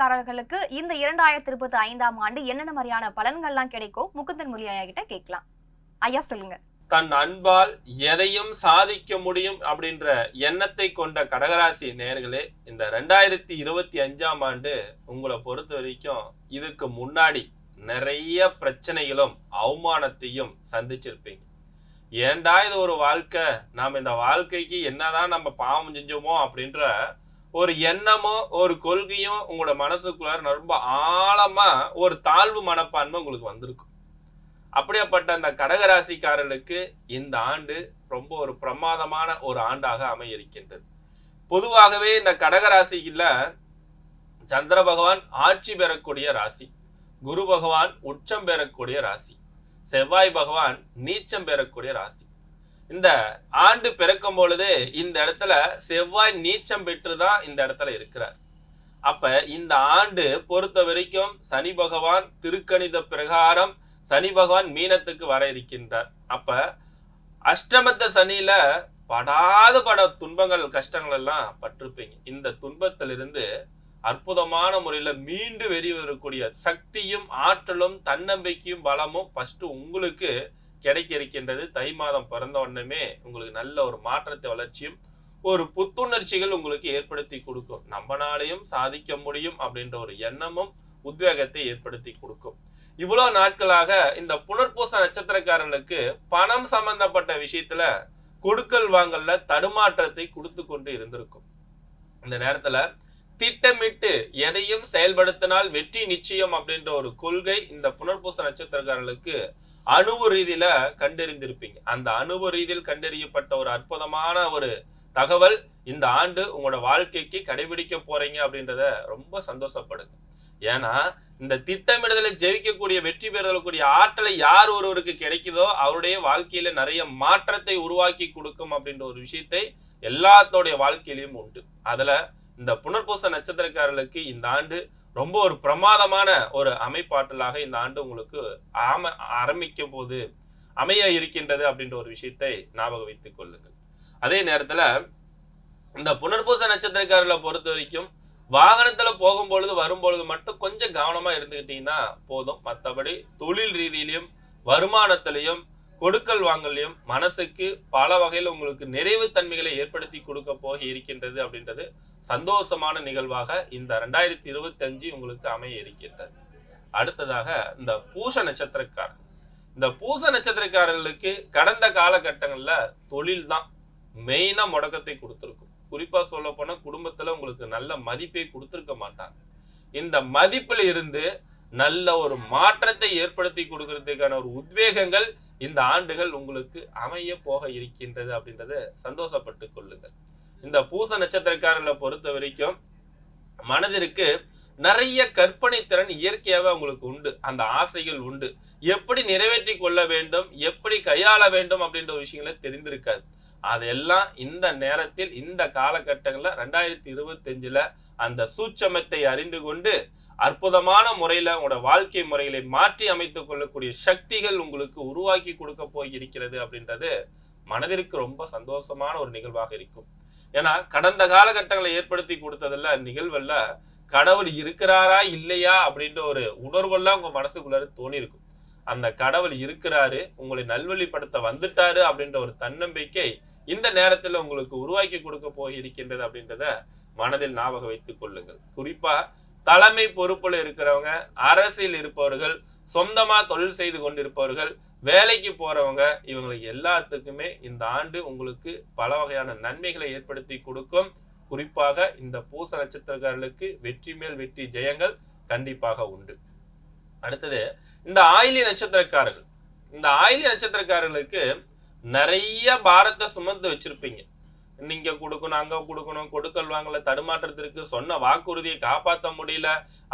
கடகராசிக்காரர்களுக்கு இந்த இரண்டாயிரத்தி இருபத்தி ஐந்தாம் ஆண்டு என்னென்ன மாதிரியான பலன்கள்லாம் கிடைக்கும்? முகுந்தன் மொழி கிட்ட கேட்கலாம். ஐயா சொல்லுங்க. தன் அன்பால் எதையும் சாதிக்க முடியும் அப்படின்ற எண்ணத்தை கொண்ட கடகராசி நேர்களே இந்த ரெண்டாயிரத்தி இருபத்தி அஞ்சாம் ஆண்டு உங்களை பொறுத்த வரைக்கும் இதுக்கு முன்னாடி நிறைய பிரச்சனைகளும் அவமானத்தையும் சந்திச்சிருப்பீங்க. ஏண்டா இது ஒரு வாழ்க்கை? நாம் இந்த வாழ்க்கைக்கு என்னதான் நம்ம பாவம் செஞ்சோமோ அப்படின்ற ஒரு எண்ணமோ ஒரு கொள்கையும் உங்களோட மனசுக்குள்ளார ரொம்ப ஆழமா ஒரு தாழ்வு மனப்பான்மை உங்களுக்கு வந்திருக்கும். அப்படியாப்பட்ட அந்த கடகராசிக்காரர்களுக்கு இந்த ஆண்டு ரொம்ப ஒரு பிரமாதமான ஒரு ஆண்டாக அமைய இருக்கின்றது பொதுவாகவே இந்த கடகராசியில சந்திர பகவான் ஆட்சி பெறக்கூடிய ராசி குரு பகவான் உச்சம் பெறக்கூடிய ராசி செவ்வாய் பகவான் நீச்சம் பெறக்கூடிய ராசி. இந்த ஆண்டு பிறக்கும் பொழுதே இந்த இடத்துல செவ்வாய் நீச்சம் பெற்று தான் இந்த இடத்துல இருக்கிறார். அப்ப இந்த ஆண்டு பொறுத்த வரைக்கும் சனி பகவான் திருக்கணித பிரகாரம் சனி பகவான் மீனத்துக்கு வர இருக்கின்றார். அப்ப அஷ்டமத்த சனியில படாத பட துன்பங்கள் கஷ்டங்கள் எல்லாம் பட்டிருப்பீங்க. இந்த துன்பத்திலிருந்து அற்புதமான முறையில மீண்டு வெளிவரக்கூடிய சக்தியும் ஆற்றலும் தன்னம்பிக்கையும் பலமும் ஃபஸ்ட்டு உங்களுக்கு கிடைக்க இருக்கின்றது தை மாதம் பிறந்த உடனே உங்களுக்கு நல்ல ஒரு மாற்றத்தை வளர்ச்சியும் ஒரு புத்துணர்ச்சிகள் உங்களுக்கு ஏற்படுத்தி கொடுக்கும். நம்மனாலையும் சாதிக்க முடியும் அப்படின்ற ஒரு எண்ணமும் உத்வேகத்தை ஏற்படுத்தி கொடுக்கும். இவ்வளவு நாட்களாக இந்த புனர்பூச நட்சத்திரக்காரர்களுக்கு பணம் சம்பந்தப்பட்ட விஷயத்துல கொடுக்கல் வாங்கல்ல தடுமாற்றத்தை கொடுத்து கொண்டு இருந்திருக்கும். இந்த நேரத்துல திட்டமிட்டு எதையும் செயல்படுத்தினால் வெற்றி நிச்சயம் அப்படின்ற ஒரு கொள்கை இந்த புனர்பூச நட்சத்திரக்காரர்களுக்கு அணுவு ரீதியில கண்டறிந்திருப்பீங்க. அந்த அணுவு ரீதியில் கண்டறியப்பட்ட ஒரு அற்புதமான ஒரு தகவல் இந்த ஆண்டு உங்களோட வாழ்க்கைக்கு கடைபிடிக்க போறீங்க அப்படின்றத ரொம்ப சந்தோஷப்படுங்க. ஏன்னா இந்த திட்டமிடுதலை ஜெயிக்கக்கூடிய வெற்றி பெறக்கூடிய ஆற்றலை யார் ஒருவருக்கு கிடைக்குதோ அவருடைய வாழ்க்கையில நிறைய மாற்றத்தை உருவாக்கி கொடுக்கும் அப்படின்ற ஒரு விஷயத்தை எல்லாத்தோடைய வாழ்க்கையிலையும் உண்டு. அதுல இந்த புனர்பூச நட்சத்திரக்காரர்களுக்கு இந்த ஆண்டு ரொம்ப ஒரு பிரமாதமான ஒரு அமைப்பாற்றலாக இந்த ஆண்டு உங்களுக்கு ஆம ஆரம்பிக்க போது அமைய இருக்கின்றது அப்படின்ற ஒரு விஷயத்தை ஞாபகம் வைத்துக் கொள்ளுங்கள். அதே நேரத்தில் இந்த புனர்பூச நட்சத்திரக்காரர்களை பொறுத்த வரைக்கும் வாகனத்தில் போகும்பொழுது வரும்பொழுது மட்டும் கொஞ்சம் கவனமாக இருந்துக்கிட்டீங்கன்னா போதும். மற்றபடி தொழில் ரீதியிலையும் வருமானத்திலையும் கொடுக்கல் வாங்கலையும் மனசுக்கு பல வகையில் உங்களுக்கு நிறைவு தன்மைகளை ஏற்படுத்தி கொடுக்க போக இருக்கின்றது அப்படின்றது சந்தோஷமான நிகழ்வாக இந்த ரெண்டாயிரத்தி இருபத்தஞ்சு உங்களுக்கு அமைய இருக்கின்றது. அடுத்ததாக இந்த பூச நட்சத்திரக்காரர். இந்த பூச நட்சத்திரக்காரர்களுக்கு கடந்த காலகட்டங்களில் தொழில் தான் மெயினாக முடக்கத்தை கொடுத்துருக்கும். குறிப்பாக சொல்ல போனால் குடும்பத்தில் உங்களுக்கு நல்ல மதிப்பை கொடுத்துருக்க மாட்டாங்க. இந்த மதிப்பில் இருந்து நல்ல ஒரு மாற்றத்தை ஏற்படுத்தி கொடுக்கறதுக்கான ஒரு உத்வேகங்கள் இந்த ஆண்டுகள் உங்களுக்கு அமைய போக இருக்கின்றது அப்படின்றத சந்தோஷப்பட்டு கொள்ளுங்கள். இந்த பூச நட்சத்திரக்காரர்களை பொறுத்த வரைக்கும் மனதிற்கு நிறைய கற்பனை திறன் இயற்கையாகவே உங்களுக்கு உண்டு. அந்த ஆசைகள் உண்டு. எப்படி நிறைவேற்றி கொள்ள வேண்டும் எப்படி கையாள வேண்டும் அப்படின்ற ஒரு விஷயங்களை தெரிந்திருக்காது. அதெல்லாம் இந்த நேரத்தில் இந்த காலகட்டங்களில் ரெண்டாயிரத்தி இருபத்தஞ்சில் அந்த சூட்சமத்தை அறிந்து கொண்டு அற்புதமான முறையில உங்களோட வாழ்க்கை முறைகளை மாற்றி அமைத்து கொள்ளக்கூடிய சக்திகள் உங்களுக்கு உருவாக்கி கொடுக்க போய் இருக்கிறது அப்படின்றது மனதிற்கு ரொம்ப சந்தோஷமான ஒரு நிகழ்வாக இருக்கும். ஏன்னா கடந்த காலகட்டங்களை ஏற்படுத்தி கொடுத்ததுல நிகழ்வில் கடவுள் இருக்கிறாரா இல்லையா அப்படின்ற ஒரு உணர்வெல்லாம் உங்க மனசுக்குள்ளார தோணியிருக்கும் அந்த கடவுள் இருக்கிறாரு உங்களை நல்வழிப்படுத்த வந்துட்டாரு அப்படின்ற ஒரு தன்னம்பிக்கை இந்த நேரத்துல உங்களுக்கு உருவாக்கி கொடுக்க போய் இருக்கின்றது அப்படின்றத மனதில் ஞாபகம் வைத்துக் கொள்ளுங்கள். குறிப்பா தலைமை பொறுப்பில் இருக்கிறவங்க அரசியல் இருப்பவர்கள் சொந்தமாக தொழில் செய்து கொண்டிருப்பவர்கள் வேலைக்கு போறவங்க இவங்களுக்கு எல்லாத்துக்குமே இந்த ஆண்டு உங்களுக்கு பல வகையான நன்மைகளை ஏற்படுத்தி கொடுக்கும். குறிப்பாக இந்த பூச நட்சத்திரக்காரர்களுக்கு வெற்றி மேல் வெற்றி ஜெயங்கள் கண்டிப்பாக உண்டு. அடுத்தது இந்த ஆயிலி நட்சத்திரக்காரர்கள். இந்த ஆயிலி நட்சத்திரக்காரர்களுக்கு நிறைய பாரத்தை சுமந்து வச்சிருப்பீங்க. நீங்க கொடுக்கணும் அங்க கொடுக்கணும் கொடுக்கல் வாங்கல தடுமாற்றத்திற்கு சொன்ன வாக்குறுதியை காப்பாற்ற முடியல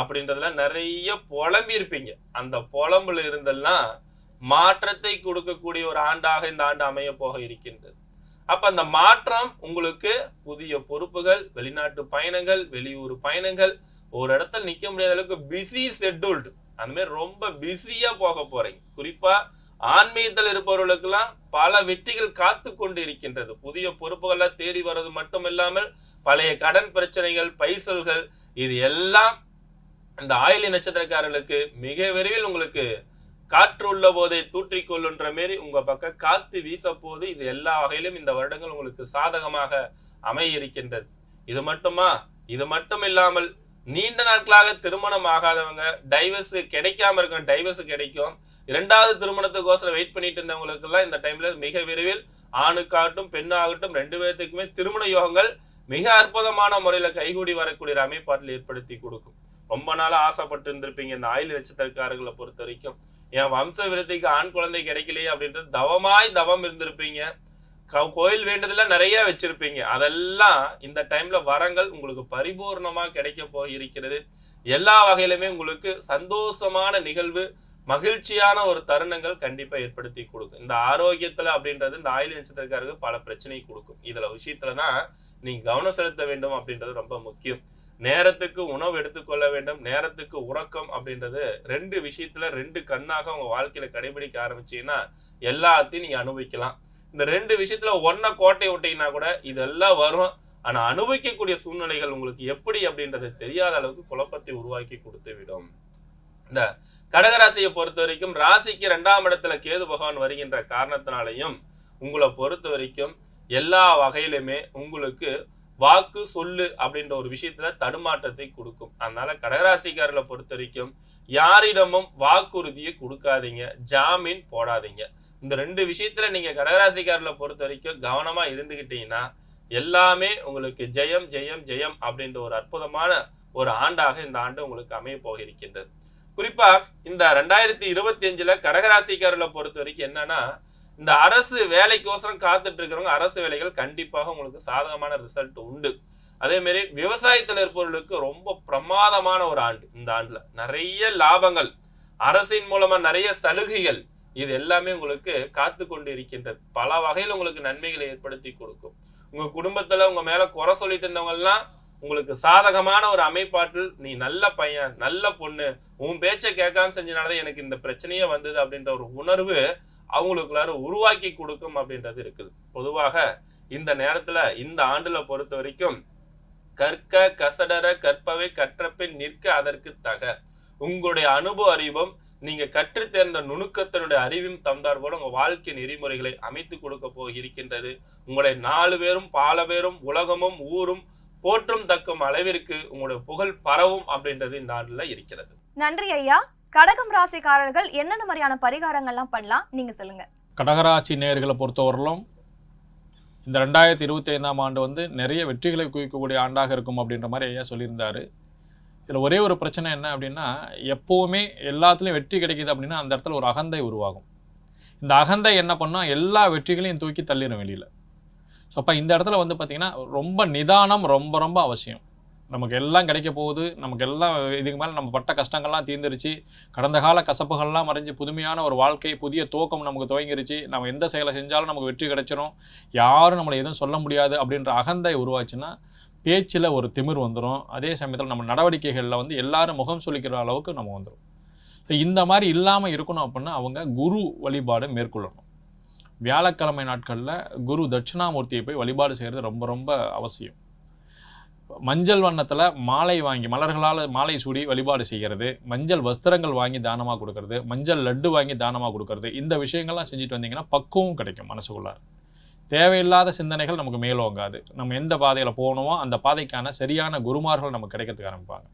அப்படின்றதுல நிறைய புலம்பி இருப்பீங்க அந்த புலம்புல இருந்தெல்லாம் மாற்றத்தை கொடுக்கக்கூடிய ஒரு ஆண்டாக இந்த ஆண்டு அமைய போக இருக்கின்றது. அப்ப அந்த மாற்றம் உங்களுக்கு புதிய பொறுப்புகள் வெளிநாட்டு பயணங்கள் வெளியூர் பயணங்கள் ஒரு இடத்துல நிக்க முடியாத அளவுக்கு பிஸி ஷெட்யூல்டு அந்த மாதிரி ரொம்ப பிஸியா போக போறீங்க. குறிப்பா ஆன்மீகத்தில் இருப்பவர்களுக்கெல்லாம் பல வெற்றிகள் காத்து கொண்டு இருக்கின்றது புதிய பொறுப்புகளை தேடி வர்றது மட்டும் இல்லாமல் பழைய கடன் பிரச்சனைகள் பைசல்கள் இது எல்லாம் இந்த ஆயிலி நட்சத்திரக்காரர்களுக்கு மிக விரைவில் உங்களுக்கு காற்று உள்ள போதை தூற்றிக்கொள்ளுன்ற மாரி உங்க பக்கம் காத்து வீச போது இது எல்லா வகையிலும் இந்த வருடங்கள் உங்களுக்கு சாதகமாக அமைய இருக்கின்றது. இது மட்டுமா? இது மட்டும் இல்லாமல் நீண்ட நாட்களாக திருமணம் ஆகாதவங்க டைவர்ஸ் கிடைக்காம இருக்கும் டைவர்ஸ் கிடைக்கும். இரண்டாவது திருமணத்துக்கோசரம் வெயிட் பண்ணிட்டு இருந்தவங்களுக்கு எல்லாம் இந்த டைம்ல மிக விரைவில் ஆணுக்காகட்டும் பெண்ணாகட்டும் ரெண்டு பேர்த்துக்குமே திருமண யோகங்கள் மிக அற்புதமான முறையில கைகூடி வரக்கூடிய அமைப்பாட்டில் ஏற்படுத்தி கொடுக்கும். ரொம்ப நாளாக ஆசைப்பட்டு இருந்திருப்பீங்க இந்த ஆயுள் நட்சத்திரக்காரர்களை பொறுத்த வரைக்கும். என் வம்ச விருத்திக்கு ஆண் குழந்தை கிடைக்கலையே அப்படின்றது தவமாய் தவம் இருந்திருப்பீங்க. கோயில் வேண்டதெல்லாம் நிறைய வச்சிருப்பீங்க. அதெல்லாம் இந்த டைம்ல வரங்கள் உங்களுக்கு பரிபூர்ணமா கிடைக்க போய் இருக்கிறது எல்லா வகையிலுமே உங்களுக்கு சந்தோஷமான நிகழ்வு மகிழ்ச்சியான ஒரு தருணங்கள் கண்டிப்பா ஏற்படுத்தி கொடுக்கும். இந்த ஆரோக்கியத்துல அப்படின்றது இந்த ஆயுள் நட்சத்திரக்காரருக்கு பல பிரச்சனை கொடுக்கும். இதுல விஷயத்துலதான் நீங்க கவனம் செலுத்த வேண்டும் அப்படின்றது ரொம்ப முக்கியம். நேரத்துக்கு உணவு எடுத்துக்கொள்ள வேண்டும். நேரத்துக்கு உறக்கம் அப்படின்றது ரெண்டு விஷயத்துல ரெண்டு கண்ணாக உங்க வாழ்க்கையில கடைபிடிக்க ஆரம்பிச்சீங்கன்னா எல்லாத்தையும் நீங்க அனுபவிக்கலாம். இந்த ரெண்டு விஷயத்துல ஒன்ன கோட்டை விட்டீங்கன்னா கூட இதெல்லாம் வரும். ஆனா அனுபவிக்கக்கூடிய சூழ்நிலைகள் உங்களுக்கு எப்படி அப்படின்றது தெரியாத அளவுக்கு குழப்பத்தை உருவாக்கி கொடுத்து விடும். இந்த கடகராசியை பொறுத்த வரைக்கும் ராசிக்கு ரெண்டாம் இடத்துல கேது பகவான் வருகின்ற காரணத்தினாலையும் உங்களை பொறுத்த வரைக்கும் எல்லா வகையிலுமே உங்களுக்கு வாக்கு சொல்லு அப்படின்ற ஒரு விஷயத்துல தடுமாற்றத்தை கொடுக்கும். அதனால கடகராசிக்காரர்களை பொறுத்த வரைக்கும் யாரிடமும் வாக்குறுதியை கொடுக்காதீங்க. ஜாமீன் போடாதீங்க. இந்த ரெண்டு விஷயத்துல நீங்க கடகராசிக்காரில் பொறுத்த வரைக்கும் கவனமா இருந்துகிட்டீங்கன்னா எல்லாமே உங்களுக்கு ஜெயம் ஜெயம் ஜெயம் அப்படின்ற ஒரு அற்புதமான ஒரு ஆண்டாக இந்த ஆண்டு உங்களுக்கு அமைய போகிருக்கின்றது. குறிப்பா இந்த ரெண்டாயிரத்தி இருபத்தி அஞ்சுல கடகராசிக்காரர்களை பொறுத்த வரைக்கும் என்னன்னா இந்த அரசு வேலைக்கோசரம் காத்துட்டு இருக்கிறவங்க அரசு வேலைகள் கண்டிப்பாக உங்களுக்கு சாதகமான ரிசல்ட் உண்டு. அதே மாதிரி விவசாயத்தில் இருப்பவர்களுக்கு ரொம்ப பிரமாதமான ஒரு ஆண்டு இந்த ஆண்டுல. நிறைய லாபங்கள். அரசின் மூலமா நிறைய சலுகைகள். இது எல்லாமே உங்களுக்கு காத்து கொண்டு இருக்கின்றது பல வகையில் உங்களுக்கு நன்மைகளை ஏற்படுத்தி கொடுக்கும். உங்க குடும்பத்துல உங்க மேல குறை சொல்லிட்டு இருந்தவங்கலாம் உங்களுக்கு சாதகமான ஒரு அமைப்பாட்டில் நீ நல்ல பையன் நல்ல பொண்ணு உன் பேச்சை கேட்காம செஞ்சனாலதான் எனக்கு இந்த பிரச்சனையே வந்தது அப்படின்ற ஒரு உணர்வு அவங்களுக்குள்ளார உருவாக்கி கொடுக்கும் அப்படின்றது இருக்குது. பொதுவாக இந்த நேரத்துல இந்த ஆண்டுல பொறுத்த வரைக்கும் கற்க கசடர கற்பவை கற்றப்பின் நிற்க அதற்கு தக. உங்களுடைய அனுபவ அறிவும் நீங்க கற்றுத் தேர்ந்த நுணுக்கத்தினுடைய அறிவும் தந்தார் போல உங்க வாழ்க்கை நெறிமுறைகளை அமைத்து கொடுக்க போக இருக்கின்றது உங்களை நாலு பேரும் பால பேரும் உலகமும் ஊரும் போற்றும் தக்கும் அளவிற்கு உங்களுடைய புகழ் பரவும் அப்படின்றது இந்த ஆண்டுல இருக்கிறது. நன்றி ஐயா. கடகம் ராசிக்காரர்கள் என்னென்ன மாதிரியான பரிகாரங்கள்லாம் பண்ணலாம்? நீங்க சொல்லுங்க. கடகராசி நேர்களை பொறுத்தவரையிலும் இந்த ரெண்டாயிரத்தி இருபத்தி ஐந்தாம் ஆண்டு வந்து நிறைய வெற்றிகளை குவிக்கக்கூடிய ஆண்டாக இருக்கும் அப்படின்ற மாதிரி ஐயா சொல்லியிருந்தாரு. இதில் ஒரே ஒரு பிரச்சனை என்ன அப்படின்னா எப்போவுமே எல்லாத்துலேயும் வெற்றி கிடைக்கிது அப்படின்னா அந்த இடத்துல ஒரு அகந்தை உருவாகும். இந்த அகந்தை என்ன பண்ணால் எல்லா வெற்றிகளையும் தூக்கி தள்ளிடும் வெளியில். ஸோ அப்போ இந்த இடத்துல வந்து பார்த்திங்கன்னா ரொம்ப நிதானம் ரொம்ப ரொம்ப அவசியம். நமக்கு எல்லாம் கிடைக்க போகுது. நமக்கு எல்லாம் இதுக்கு மேலே நம்ம பட்ட கஷ்டங்கள்லாம் தீர்ந்துருச்சு. கடந்த கால கசப்புகள்லாம் மறைஞ்சு புதுமையான ஒரு வாழ்க்கை புதிய தோக்கம் நமக்கு துவங்கிருச்சு. நம்ம எந்த செயலை செஞ்சாலும் நமக்கு வெற்றி கிடைச்சிரும். யாரும் நம்மளை எதுவும் சொல்ல முடியாது அப்படின்ற அகந்தை உருவாச்சுன்னா பேச்சில் ஒரு திமிர் வந்துடும் அதே சமயத்தில் நம்ம நடவடிக்கைகளில் வந்து எல்லாரும் முகம் சொல்லிக்கிற அளவுக்கு நம்ம வந்துடும் இந்த மாதிரி இல்லாமல் இருக்கணும் அப்படின்னா அவங்க குரு வழிபாடு மேற்கொள்ளணும். வியாழக்கிழமை நாட்களில் குரு தட்சிணாமூர்த்தியை போய் வழிபாடு செய்கிறது ரொம்ப ரொம்ப அவசியம். மஞ்சள் வண்ணத்தில் மாலை வாங்கி மலர்களால் மாலை சூடி வழிபாடு செய்கிறது. மஞ்சள் வஸ்திரங்கள் வாங்கி தானமாக கொடுக்கறது. மஞ்சள் லட்டு வாங்கி தானமாக கொடுக்கறது. இந்த விஷயங்கள்லாம் செஞ்சுட்டு வந்தீங்கன்னா பக்குவம் கிடைக்கும் மனசுக்குள்ளார். தேவையில்லாத சிந்தனைகள் நமக்கு மேலோங்காது. நம்ம எந்த பாதையில் போகணுமோ அந்த பாதைக்கான சரியான குருமார்கள் நமக்கு கிடைக்கிறதுக்கு ஆரம்பிப்பாங்க.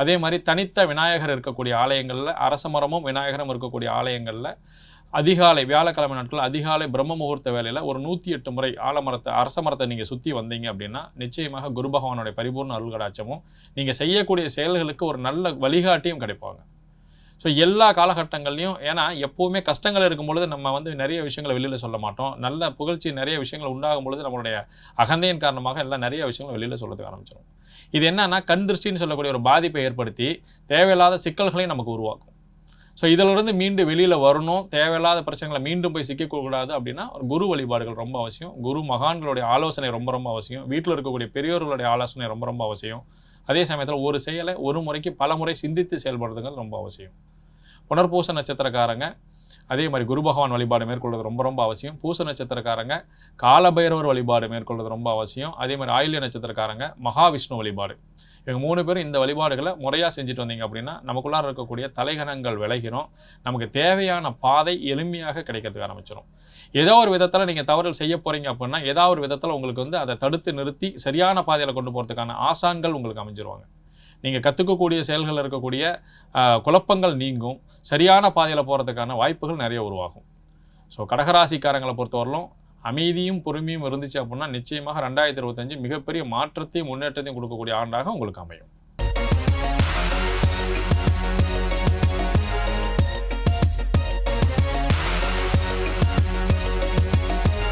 அதே மாதிரி தனித்த விநாயகர் இருக்கக்கூடிய ஆலயங்களில் அரசமரமும் விநாயகரும் இருக்கக்கூடிய ஆலயங்களில் அதிகாலை வியாழக்கிழமை நாட்கள் அதிகாலை பிரம்ம முகூர்த்த வேலையில் ஒரு நூற்றி எட்டு முறை ஆலமரத்தை அரச மரத்தை நீங்கள் சுற்றி வந்தீங்க அப்படின்னா நிச்சயமாக குரு பகவானுடைய பரிபூர்ண அருள்கடாட்சமும் நீங்கள் செய்யக்கூடிய செயல்களுக்கு ஒரு நல்ல வழிகாட்டியும் கிடைப்பாங்க. ஸோ எல்லா காலகட்டங்கள்லையும் ஏன்னா எப்போவுமே கஷ்டங்கள் இருக்கும் பொழுது நம்ம வந்து நிறைய விஷயங்களை வெளியில் சொல்ல மாட்டோம். நல்ல புகழ்ச்சி நிறைய விஷயங்கள் உண்டாகும் பொழுது நம்மளுடைய அகந்தையின் காரணமாக எல்லாம் நிறைய விஷயங்கள் வெளியில் சொல்லத்துக்கு ஆரம்பிச்சிடும் இது என்னன்னா கண் திருஷ்டின்னு சொல்லக்கூடிய ஒரு பாதிப்பை ஏற்படுத்தி தேவையில்லாத சிக்கல்களையும் நமக்கு உருவாக்கும். ஸோ இதிலிருந்து மீண்டு வெளியில் வரணும். தேவையில்லாத பிரச்சனைகளை மீண்டும் போய் சிக்கக்கூடாது அப்படின்னா ஒரு குரு வழிபாடுகள் ரொம்ப அவசியம். குரு மகான்களுடைய ஆலோசனை ரொம்ப ரொம்ப அவசியம். வீட்டில் இருக்கக்கூடிய பெரியோர்களுடைய ஆலோசனை ரொம்ப ரொம்ப அவசியம். அதே சமயத்தில் ஒரு செயலை ஒரு முறைக்கு பல முறை சிந்தித்து செயல்படுறதுங்கிறது ரொம்ப அவசியம். புனர்பூச நட்சத்திரக்காரங்க அதே மாதிரி குரு பகவான் வழிபாடு மேற்கொள்வது ரொம்ப ரொம்ப அவசியம். பூச நட்சத்திரக்காரங்க காலபைரவர் வழிபாடு மேற்கொள்வது ரொம்ப அவசியம். அதே மாதிரி ஆயுள்ய நட்சத்திரக்காரங்க மகாவிஷ்ணு வழிபாடு. இவங்க மூணு பேரும் இந்த வழிபாடுகளை முறையாக செஞ்சுட்டு வந்தீங்க அப்படின்னா நமக்குள்ளார இருக்கக்கூடிய தலைகணங்கள் விளைகிறோம் நமக்கு தேவையான பாதை எளிமையாக கிடைக்கிறதுக்கு ஆரம்பிச்சிடும் ஏதோ ஒரு விதத்தில் நீங்கள் தவறுகள் செய்ய போகிறீங்க அப்படின்னா ஏதாவது ஒரு விதத்தில் உங்களுக்கு வந்து அதை தடுத்து நிறுத்தி சரியான பாதையில் கொண்டு போகிறதுக்கான ஆசான்கள் உங்களுக்கு அமைஞ்சிருவாங்க. நீங்கள் கற்றுக்கக்கூடிய செயல்களில் இருக்கக்கூடிய குழப்பங்கள் நீங்கும். சரியான பாதையில் போகிறதுக்கான வாய்ப்புகள் நிறைய உருவாகும். ஸோ கடகராசிக்காரங்களை பொறுத்தவரையிலும் அமைதியும் பொறுமையும் இருந்துச்சு அப்படின்னா நிச்சயமாக ரெண்டாயிரத்தி இருபத்தஞ்சு மிகப்பெரிய மாற்றத்தையும் முன்னேற்றத்தையும் கொடுக்கக்கூடிய ஆண்டாக உங்களுக்கு அமையும்.